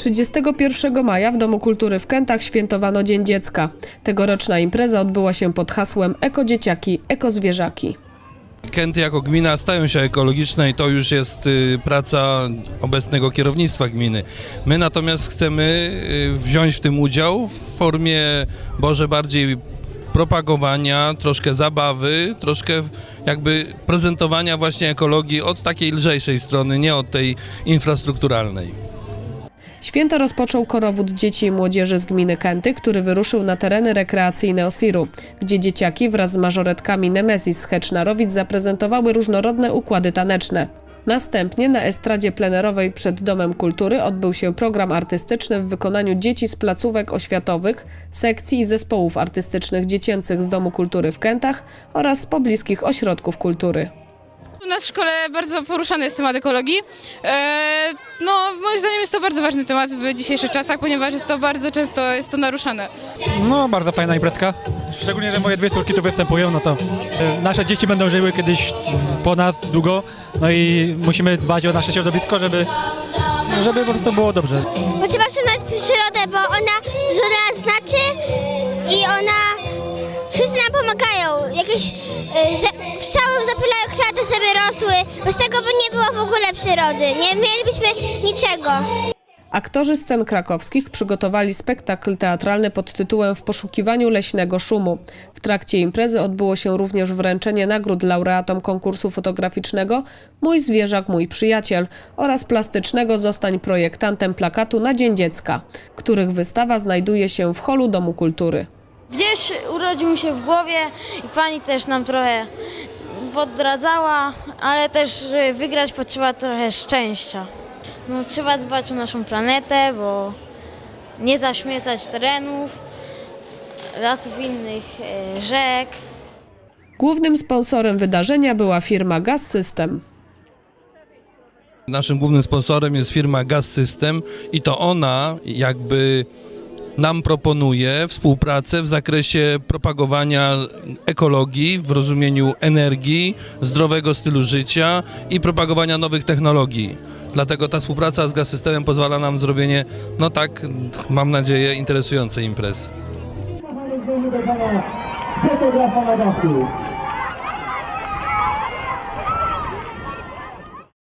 31 maja w Domu Kultury w Kętach świętowano Dzień Dziecka. Tegoroczna impreza odbyła się pod hasłem Ekodzieciaki, Ekozwierzaki. Kęty jako gmina stają się ekologiczne i to już jest y, praca obecnego kierownictwa gminy. My natomiast chcemy y, wziąć w tym udział w formie może bardziej propagowania, troszkę zabawy, troszkę jakby prezentowania właśnie ekologii od takiej lżejszej strony, nie od tej infrastrukturalnej. Święto rozpoczął korowód dzieci i młodzieży z gminy Kęty, który wyruszył na tereny rekreacyjne Osiru, gdzie dzieciaki wraz z mażoretkami Nemesis z Hecznarowic zaprezentowały różnorodne układy taneczne. Następnie na estradzie plenerowej przed Domem Kultury odbył się program artystyczny w wykonaniu dzieci z placówek oświatowych, sekcji i zespołów artystycznych dziecięcych z Domu Kultury w Kętach oraz z pobliskich ośrodków kultury. U nas w szkole bardzo poruszany jest temat ekologii. E, no, moim zdaniem jest to bardzo ważny temat w dzisiejszych czasach, ponieważ jest to bardzo często jest to naruszane. No, bardzo fajna imprezka. Szczególnie, że moje dwie córki tu występują, no to e, nasze dzieci będą żyły kiedyś w- po nas długo, no i musimy dbać o nasze środowisko, żeby, żeby po prostu było dobrze. Bo trzeba szanować przyrodę, bo ona Wszyscy nam pomagają. Jakieś y, że pszczoły zapylają kwiaty, żeby rosły. Bez tego by nie było w ogóle przyrody. Nie mielibyśmy niczego. Aktorzy scen krakowskich przygotowali spektakl teatralny pod tytułem W poszukiwaniu leśnego szumu. W trakcie imprezy odbyło się również wręczenie nagród laureatom konkursu fotograficznego Mój zwierzak, mój przyjaciel oraz plastycznego Zostań projektantem plakatu na Dzień Dziecka, których wystawa znajduje się w holu Domu Kultury. Gdzieś urodził mi się w głowie i pani też nam trochę podradzała, ale też, żeby wygrać potrzeba trochę szczęścia. No, trzeba dbać o naszą planetę, bo nie zaśmiecać terenów, lasów innych, e, rzek. Głównym sponsorem wydarzenia była firma Gas System. Naszym głównym sponsorem jest firma Gas System i to ona jakby nam proponuje współpracę w zakresie propagowania ekologii w rozumieniu energii, zdrowego stylu życia i propagowania nowych technologii. Dlatego ta współpraca z Gas Systemem pozwala nam zrobienie, no tak, mam nadzieję, interesującej imprezy.